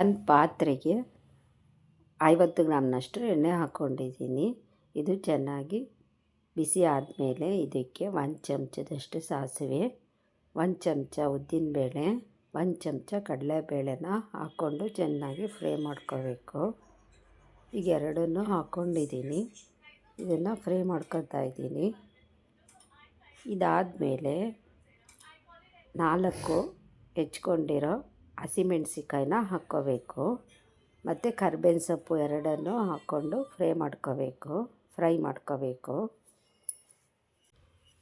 ಒಂದು ಪಾತ್ರೆಗೆ ಐವತ್ತು ಗ್ರಾಮ್ನಷ್ಟು ಎಣ್ಣೆ ಹಾಕ್ಕೊಂಡಿದ್ದೀನಿ. ಇದು ಚೆನ್ನಾಗಿ ಬಿಸಿ ಆದಮೇಲೆ ಇದಕ್ಕೆ ಒಂದು ಚಮಚದಷ್ಟು ಸಾಸಿವೆ, ಒಂದು ಚಮಚ ಉದ್ದಿನಬೇಳೆ, ಒಂದು ಚಮಚ ಕಡಲೆಬೇಳೆನ ಹಾಕ್ಕೊಂಡು ಚೆನ್ನಾಗಿ ಫ್ರೈ ಮಾಡ್ಕೋಬೇಕು. ಈಗ ಎರಡನ್ನೂ ಹಾಕ್ಕೊಂಡಿದ್ದೀನಿ. ಇದನ್ನು ಫ್ರೈ ಮಾಡ್ಕೊತಾ ಇದ್ದೀನಿ. ಇದಾದಮೇಲೆ ನಾಲ್ಕು ಹೆಚ್ಕೊಂಡಿರೋ ಹಸಿಮೆಣ್ಸಿಕಾಯಿನ ಹಾಕ್ಕೋಬೇಕು. ಮತ್ತು ಕರ್ಬೇವಿನ ಸೊಪ್ಪು ಎರಡನ್ನೂ ಹಾಕ್ಕೊಂಡು ಫ್ರೈ ಮಾಡ್ಕೋಬೇಕು. ಫ್ರೈ ಮಾಡ್ಕೋಬೇಕು.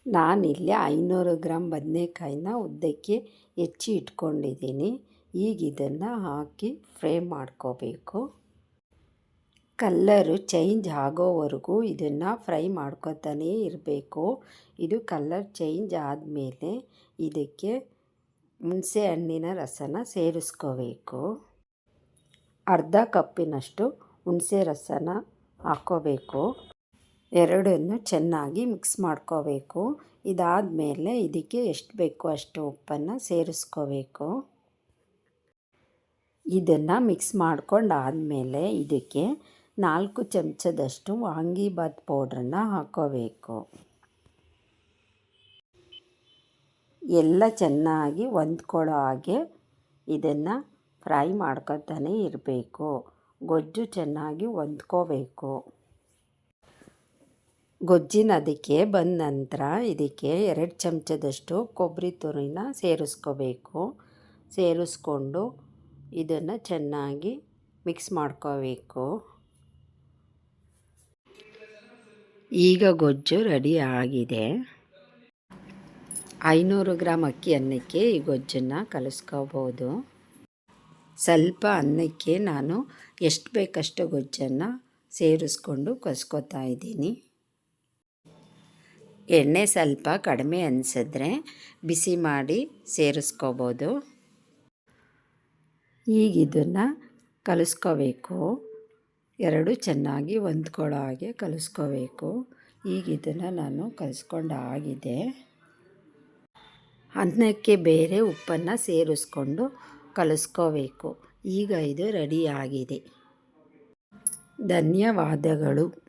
ನಾನಿಲ್ಲಿ ಐನೂರು ಗ್ರಾಮ್ ಬದನೇಕಾಯಿನ ಉದ್ದಕ್ಕೆ ಹೆಚ್ಚಿ ಇಟ್ಕೊಂಡಿದ್ದೀನಿ. ಈಗ ಇದನ್ನು ಹಾಕಿ ಫ್ರೈ ಮಾಡ್ಕೋಬೇಕು. ಕಲ್ಲರು ಚೇಂಜ್ ಆಗೋವರೆಗೂ ಇದನ್ನು ಫ್ರೈ ಮಾಡ್ಕೋತಾನೇ ಇರಬೇಕು. ಇದು ಕಲ್ಲರ್ ಚೇಂಜ್ ಆದಮೇಲೆ ಇದಕ್ಕೆ ಹುಣಸೆ ಹಣ್ಣಿನ ರಸನ ಸೇರಿಸ್ಕೋಬೇಕು. ಅರ್ಧ ಕಪ್ಪಿನಷ್ಟು ಹುಣಸೆ ರಸನ ಹಾಕ್ಕೋಬೇಕು ಎರಡನ್ನು ಚೆನ್ನಾಗಿ ಮಿಕ್ಸ್ ಮಾಡ್ಕೋಬೇಕು. ಇದಾದ ಮೇಲೆ ಇದಕ್ಕೆ ಎಷ್ಟು ಬೇಕೋ ಅಷ್ಟು ಉಪ್ಪನ್ನು ಸೇರಿಸ್ಕೋಬೇಕು. ಇದನ್ನು ಮಿಕ್ಸ್ ಮಾಡ್ಕೊಂಡಾದಮೇಲೆ ಇದಕ್ಕೆ ನಾಲ್ಕು ಚಮಚದಷ್ಟು ವಾಂಗಿಬಾತ್ ಪೌಡ್ರನ್ನ ಹಾಕ್ಕೋಬೇಕು ಎಲ್ಲ ಚೆನ್ನಾಗಿ ಹೊಂದ್ಕೊಳ್ಳೋ ಹಾಗೆ ಇದನ್ನು ಫ್ರೈ ಮಾಡ್ಕೊತಾನೆ ಇರಬೇಕು. ಗೊಜ್ಜು ಚೆನ್ನಾಗಿ ಹೊಂದ್ಕೋಬೇಕು. ಗೊಜ್ಜಿನ ಅದಕ್ಕೆ ಬಂದ ನಂತರ ಇದಕ್ಕೆ ಎರಡು ಚಮಚದಷ್ಟು ಕೊಬ್ಬರಿ ತುರಿನ ಸೇರಿಸ್ಕೋಬೇಕು. ಸೇರಿಸ್ಕೊಂಡು ಇದನ್ನು ಚೆನ್ನಾಗಿ ಮಿಕ್ಸ್ ಮಾಡ್ಕೋಬೇಕು. ಈಗ ಗೊಜ್ಜು ರೆಡಿ ಆಗಿದೆ. ಐನೂರು ಗ್ರಾಮ್ ಅಕ್ಕಿ ಅನ್ನಕ್ಕೆ ಈ ಗೊಜ್ಜನ್ನು ಕಲಿಸ್ಕೋಬೋದು. ಸ್ವಲ್ಪ ಅನ್ನಕ್ಕೆ ನಾನು ಎಷ್ಟು ಬೇಕಷ್ಟು ಗೊಜ್ಜನ್ನು ಸೇರಿಸ್ಕೊಂಡು ಕಸ್ಕೊತಾ ಇದ್ದೀನಿ. ಎಣ್ಣೆ ಸ್ವಲ್ಪ ಕಡಿಮೆ ಅನಿಸಿದ್ರೆ ಬಿಸಿ ಮಾಡಿ ಸೇರಿಸ್ಕೋಬೋದು. ಈಗಿದನ್ನು ಕಲಿಸ್ಕೋಬೇಕು. ಎರಡು ಚೆನ್ನಾಗಿ ಹೊಂದ್ಕೊಳ್ಳೋ ಹಾಗೆ ಕಲಿಸ್ಕೋಬೇಕು. ಈಗಿದನ್ನು ನಾನು ಕಲಿಸ್ಕೊಂಡಾಗಿದೆ. ಅನ್ನಕ್ಕೆ ಬೇರೆ ಉಪ್ಪನ್ನು ಸೇರಿಸ್ಕೊಂಡು ಕಲಿಸ್ಕೋಬೇಕು. ಈಗ ಇದು ರೆಡಿಯಾಗಿದೆ ಧನ್ಯವಾದಗಳು.